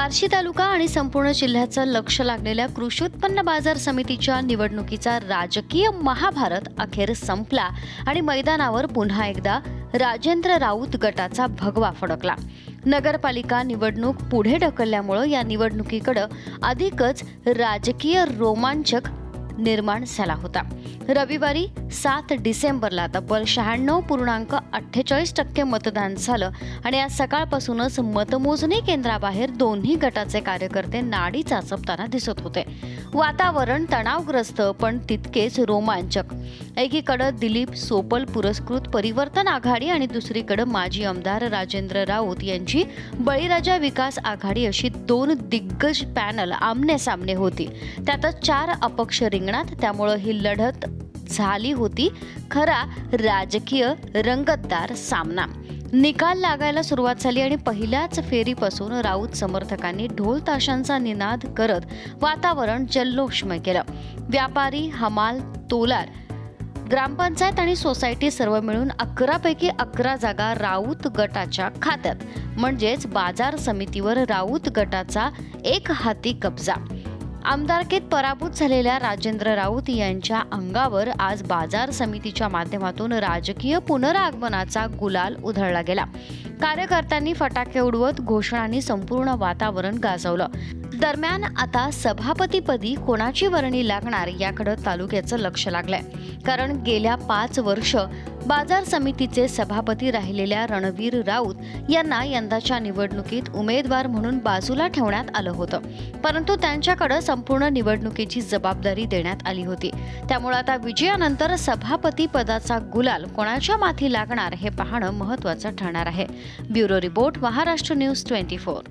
बार्शी तालुका आणि संपूर्ण जिल्ह्याचं लक्ष लागलेल्या कृषी उत्पन्न बाजार समितीच्या निवडणुकीचा राजकीय महाभारत अखेर संपला आणि मैदानावर पुन्हा एकदा राजेंद्र राऊत गटाचा भगवा फडकला. नगरपालिका निवडणूक पुढे ढकलल्यामुळं या निवडणुकीकडं अधिकच राजकीय रोमांचक निर्माण झाला होता. रविवारी सात डिसेंबरला तब्बल शहाण्णव पूर्णांक अठ्ठेचाळीस टक्के मतदान झालं आणि आज सकाळपासूनच मतमोजणी केंद्राबाहेर दोन्ही गटाचे कार्यकर्ते नाडी चाचपताना दिसत होते. वातावरण तणावग्रस्त पण तितकेच रोमांचक. एकीकडं दिलीप सोपल पुरस्कृत परिवर्तन आघाडी आणि दुसरीकडं माजी आमदार राजेंद्र राऊत यांची बळीराजा विकास आघाडी अशी दोन दिग्गज पॅनल आमने सामने होती. त्यातच चार अपक्ष रिंगणात त्यामुळं ही लढत झाली होती. खरा राजकीय रंगतदार सामना. निकाल लागायला सुरुवात झाली आणि पहिल्याच फेरीपासून राऊत समर्थकांनी ढोल ताशांचा निनाद करत वातावरण जल्लोषमय केलं. व्यापारी हमाल तोलार ग्रामपंचायत आणि सोसायटी सर्व मिळून अकरापैकी अकरा जागा राऊत गटाच्या खात्यात. म्हणजेच बाजार समितीवर राऊत गटाचा एक हाती कब्जा. आमदारकीत पराभूत झालेल्या राजेंद्र राऊत यांच्या अंगावर आज बाजार समितीच्या माध्यमातून राजकीय पुनरागमनाचा गुलाल उधळला गेला. कार्यकर्त्यांनी फटाके उडवत घोषणांनी संपूर्ण वातावरण गाजवलं. दरम्यान आता सभापतीपदी कोणाची वर्णी लागणार याकडे तालुक्याचं लक्ष लागलंय. कारण गेल्या पाच वर्ष बाजार समितीचे सभापती राहिलेल्या रणवीर राऊत यांना यंदाच्या निवडणुकीत उमेदवार म्हणून बाजूला ठेवण्यात आलं होतं. परंतु त्यांच्याकडे संपूर्ण निवडणुकीची जबाबदारी देण्यात आली होती. त्यामुळे आता विजयानंतर सभापती पदाचा गुलाल कोणाच्या माथी लागणार हे पाहणं महत्त्वाचं ठरणार आहे. Bureau report Maharashtra news twenty four.